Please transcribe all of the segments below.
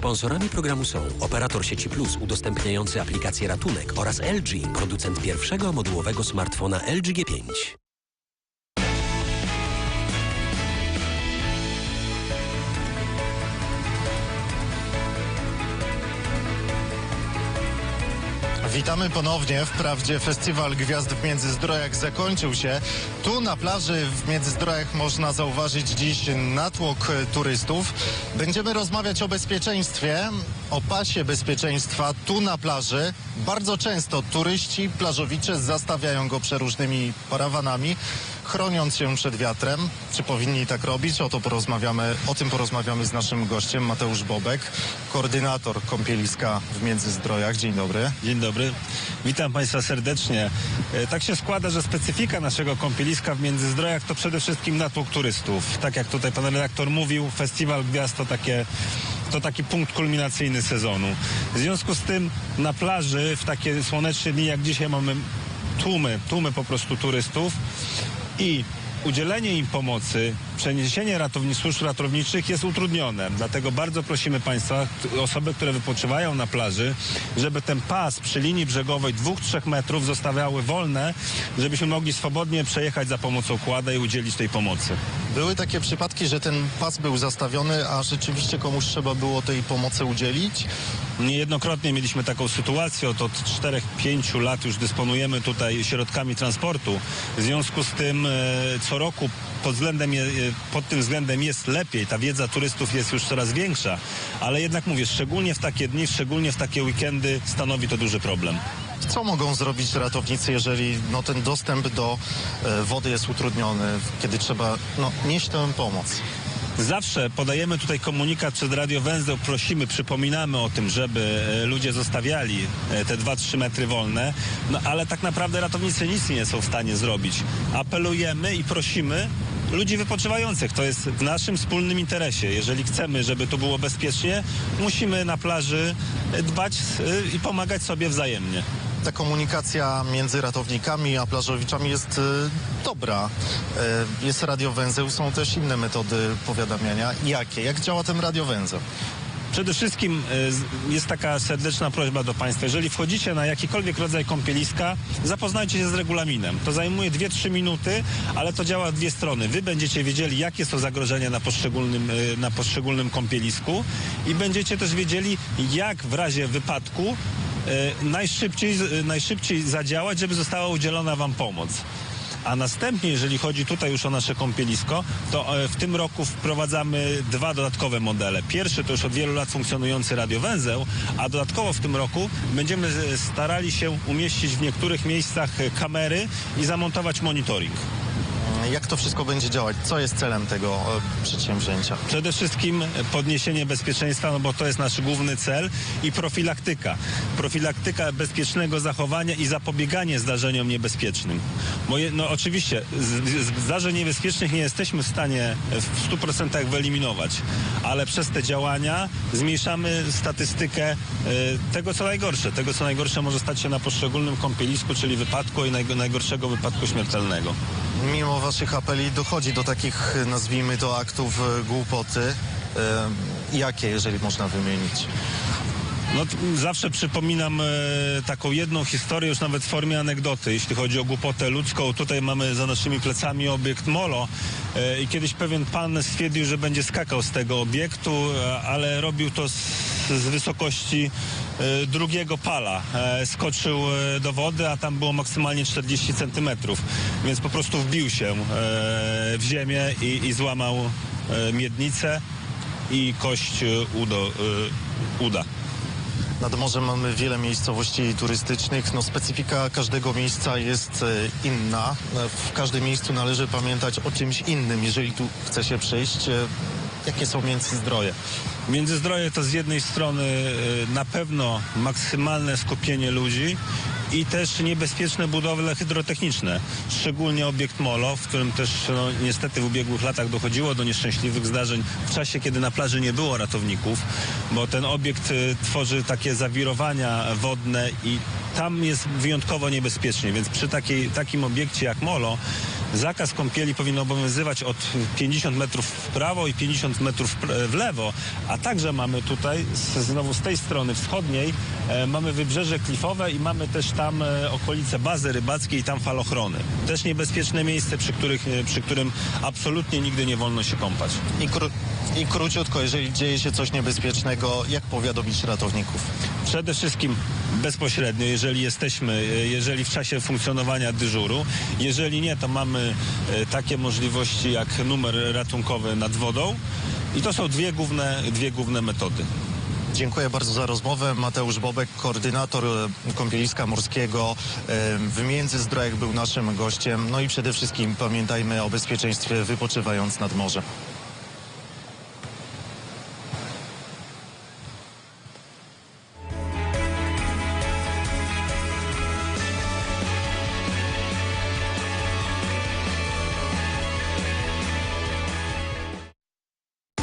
Sponsorami programu są operator sieci Plus udostępniający aplikację Ratunek oraz LG, producent pierwszego modułowego smartfona LG G5. Witamy ponownie. Wprawdzie festiwal Gwiazd w Międzyzdrojach zakończył się. Tu na plaży w Międzyzdrojach można zauważyć dziś natłok turystów. Będziemy rozmawiać o bezpieczeństwie, o pasie bezpieczeństwa tu na plaży. Bardzo często turyści, plażowicze zastawiają go przeróżnymi parawanami, chroniąc się przed wiatrem. Czy powinni tak robić? O, to porozmawiamy, o tym porozmawiamy z naszym gościem, Mateusz Bobek, koordynator kąpieliska w Międzyzdrojach. Dzień dobry. Dzień dobry. Witam Państwa serdecznie. E, Tak się składa, że specyfika naszego kąpieliska w Międzyzdrojach to przede wszystkim natłok turystów. Tak jak tutaj pan redaktor mówił, Festiwal Gwiazd to takie to taki punkt kulminacyjny sezonu. W związku z tym na plaży w takie słoneczne dni jak dzisiaj mamy tłumy, tłumy po prostu turystów i udzielenie im pomocy, przeniesienie ratowni, służb ratowniczych jest utrudnione. Dlatego bardzo prosimy Państwa, osoby, które wypoczywają na plaży, żeby ten pas przy linii brzegowej 2-3 metrów zostawiały wolne, żebyśmy mogli swobodnie przejechać za pomocą kłada i udzielić tej pomocy. Były takie przypadki, że ten pas był zastawiony, a rzeczywiście komuś trzeba było tej pomocy udzielić. Niejednokrotnie mieliśmy taką sytuację, od, od 4-5 lat już dysponujemy tutaj środkami transportu. W związku z tym e, co roku pod, względem, e, pod tym względem jest lepiej, ta wiedza turystów jest już coraz większa, ale jednak mówię, szczególnie w takie dni, szczególnie w takie weekendy stanowi to duży problem. Co mogą zrobić ratownicy, jeżeli no, ten dostęp do e, wody jest utrudniony, kiedy trzeba no, nieść tę pomoc? Zawsze podajemy tutaj komunikat przez Radio Węzeł, prosimy, przypominamy o tym, żeby e, ludzie zostawiali e, te 2-3 metry wolne, no ale tak naprawdę ratownicy nic nie są w stanie zrobić. Apelujemy i prosimy ludzi wypoczywających. To jest w naszym wspólnym interesie. Jeżeli chcemy, żeby to było bezpiecznie, musimy na plaży dbać e, i pomagać sobie wzajemnie. Ta komunikacja między ratownikami a plażowiczami jest e, dobra. E, jest radiowęzeł, są też inne metody powiadamiania. Jakie? Jak działa ten radiowęzeł? Przede wszystkim e, jest taka serdeczna prośba do Państwa. Jeżeli wchodzicie na jakikolwiek rodzaj kąpieliska, zapoznajcie się z regulaminem. To zajmuje 2-3 minuty, ale to działa w dwie strony. Wy będziecie wiedzieli, jakie są zagrożenia na poszczególnym, e, na poszczególnym kąpielisku i będziecie też wiedzieli, jak w razie wypadku e, najszybciej, najszybciej zadziałać, żeby została udzielona Wam pomoc. A następnie, jeżeli chodzi tutaj już o nasze kąpielisko, to e, w tym roku wprowadzamy dwa dodatkowe modele. Pierwszy to już od wielu lat funkcjonujący radiowęzeł, a dodatkowo w tym roku będziemy e, starali się umieścić w niektórych miejscach e, kamery i zamontować monitoring. Jak to wszystko będzie działać? Co jest celem tego e, przedsięwzięcia? Przede wszystkim podniesienie bezpieczeństwa, no bo to jest nasz główny cel i profilaktyka. Profilaktyka bezpiecznego zachowania i zapobieganie zdarzeniom niebezpiecznym. No oczywiście zdarzeń niebezpiecznych nie jesteśmy w stanie w 100% wyeliminować, ale przez te działania zmniejszamy statystykę e, tego, co najgorsze. Tego, co najgorsze może stać się na poszczególnym kąpielisku, czyli wypadku i najgo- najgorszego wypadku śmiertelnego. Mimo waszych apeli dochodzi do takich, nazwijmy to, aktów e, głupoty. E, Jakie, jeżeli można wymienić? No, zawsze przypominam e, taką jedną historię, już nawet w formie anegdoty, jeśli chodzi o głupotę ludzką. Tutaj mamy za naszymi plecami obiekt Molo e, i kiedyś pewien pan stwierdził, że będzie skakał z tego obiektu, e, ale robił to z, z wysokości drugiego pala. E, skoczył e, do wody, a tam było maksymalnie 40 centymetrów, więc po prostu wbił się e, w ziemię i, i złamał e, miednicę i kość e, udo, e, uda. Nad morzem mamy wiele miejscowości turystycznych. No, specyfika każdego miejsca jest e, inna. E, W każdym miejscu należy pamiętać o czymś innym, jeżeli tu chce się przyjść. Jakie są międzyzdroje? Międzyzdroje to z jednej strony y, na pewno maksymalne skupienie ludzi i też niebezpieczne budowle hydrotechniczne. Szczególnie obiekt Molo, w którym też no, niestety w ubiegłych latach dochodziło do nieszczęśliwych zdarzeń w czasie, kiedy na plaży nie było ratowników, bo ten obiekt y, tworzy takie zawirowania wodne i tam jest wyjątkowo niebezpiecznie, więc przy takiej, takim obiekcie jak Molo zakaz kąpieli powinien obowiązywać od 50 metrów w prawo i 50 metrów w lewo, a także mamy tutaj, znowu z tej strony wschodniej, e, mamy wybrzeże klifowe i mamy też tam e, okolice bazy rybackiej i tam falochrony. Też niebezpieczne miejsce, przy, których, e, przy którym absolutnie nigdy nie wolno się kąpać. I, kró- I króciutko, jeżeli dzieje się coś niebezpiecznego, jak powiadomić ratowników? Przede wszystkim bezpośrednio, jeżeli jesteśmy, jeżeli w czasie funkcjonowania dyżuru. Jeżeli nie, to mamy e, takie możliwości jak numer ratunkowy nad wodą. I to są dwie główne, dwie główne metody. Dziękuję bardzo za rozmowę. Mateusz Bobek, koordynator e, kąpieliska morskiego e, w Międzyzdrojach był naszym gościem. No i przede wszystkim pamiętajmy o bezpieczeństwie wypoczywając nad morzem.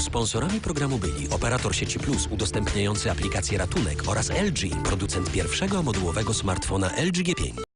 Sponsorami programu byli operator sieci Plus udostępniający aplikację Ratunek oraz LG, producent pierwszego modułowego smartfona LG G5.